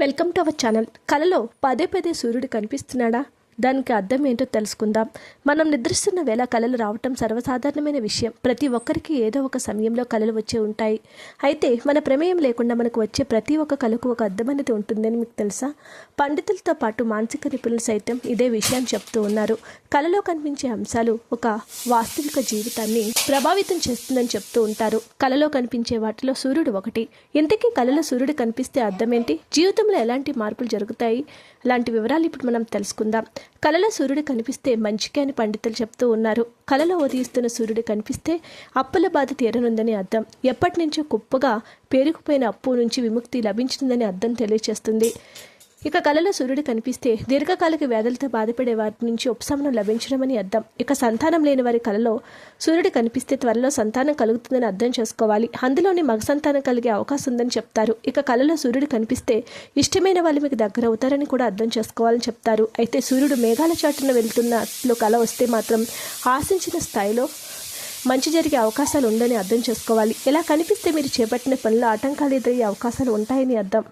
Welcome to our channel. కలలో పదే పదే సూర్యుడు కనిపిస్తున్నాడా? దానికి అర్థం ఏంటో తెలుసుకుందాం. మనం నిద్రిస్తున్న వేళ కళలు రావటం సర్వసాధారణమైన విషయం. ప్రతి ఒక్కరికి ఏదో ఒక సమయంలో కళలు వచ్చే ఉంటాయి. అయితే మన ప్రమేయం లేకుండా మనకు వచ్చే ప్రతి ఒక్క కళకు ఒక అర్థం అనేది ఉంటుందని మీకు తెలుసా? పండితులతో పాటు మానసిక నిపుణులు సైతం ఇదే విషయం చెప్తూ ఉన్నారు. కళలో కనిపించే అంశాలు ఒక వాస్తవిక జీవితాన్ని ప్రభావితం చేస్తుందని చెప్తూ ఉంటారు. కళలో కనిపించే వాటిలో సూర్యుడు ఒకటి. ఇంతకీ కళలో సూర్యుడు కనిపిస్తే అర్థం ఏంటి? జీవితంలో ఎలాంటి మార్పులు జరుగుతాయి? అలాంటి వివరాలు ఇప్పుడు మనం తెలుసుకుందాం. కలలో సూర్యుడు కనిపిస్తే మంచికే అని పండితులు చెప్తూ ఉన్నారు. కలలో ఉదయిస్తున్న సూర్యుడు కనిపిస్తే అప్పుల బాధ తీరనుందని అర్థం. ఎప్పటి నుంచో కుప్పగా పేరుకుపోయిన అప్పు నుంచి విముక్తి లభించిందని అర్థం తెలియచేస్తుంది. ఇక కళలో సూర్యుడు కనిపిస్తే దీర్ఘకాలిక వ్యాధులతో బాధపడే వారి నుంచి ఉపశమనం లభించడమని అర్థం. ఇక సంతానం లేని వారి కళలో సూర్యుడు కనిపిస్తే త్వరలో సంతానం కలుగుతుందని అర్థం చేసుకోవాలి. అందులోని మగ సంతానం కలిగే అవకాశం ఉందని చెప్తారు. ఇక కళలో సూర్యుడు కనిపిస్తే ఇష్టమైన వాళ్ళు మీకు దగ్గర అవుతారని కూడా అర్థం చేసుకోవాలని చెప్తారు. అయితే సూర్యుడు మేఘాల చాటున వెళ్తున్నట్లు కళ వస్తే మాత్రం ఆశించిన స్థాయిలో మంచి జరిగే అవకాశాలు ఉందని అర్థం చేసుకోవాలి. ఇలా కనిపిస్తే మీరు చేపట్టిన పనులు ఆటంకాలు ఎదురయ్యే అవకాశాలు ఉంటాయని అర్థం.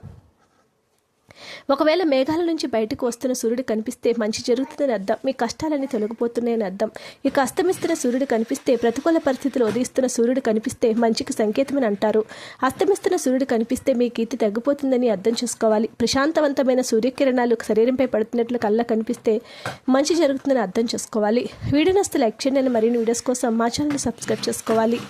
ఒకవేళ మేఘాల నుంచి బయటకు వస్తున్న సూర్యుడు కనిపిస్తే మంచి జరుగుతుందని అర్థం. మీ కష్టాలన్నీ తొలగిపోతున్నాయని అర్థం. ఇక అస్తమిస్తున్న సూర్యుడు కనిపిస్తే ప్రతికూల పరిస్థితులు ఉదయిస్తున్న సూర్యుడు కనిపిస్తే మంచికి సంకేతమని అంటారు. అస్తమిస్తున్న సూర్యుడు కనిపిస్తే మీ కీర్తి తగ్గిపోతుందని అర్థం చేసుకోవాలి. ప్రశాంతవంతమైన సూర్యకిరణాలు శరీరంపై పడుతున్నట్లు కళ్ళ కనిపిస్తే మంచి జరుగుతుందని అర్థం చేసుకోవాలి. వీడియో నస్తే లైక్ చేయండి. మరిన్ని వీడియోస్ కోసం మా ఛానల్ సబ్స్క్రైబ్ చేసుకోవాలి.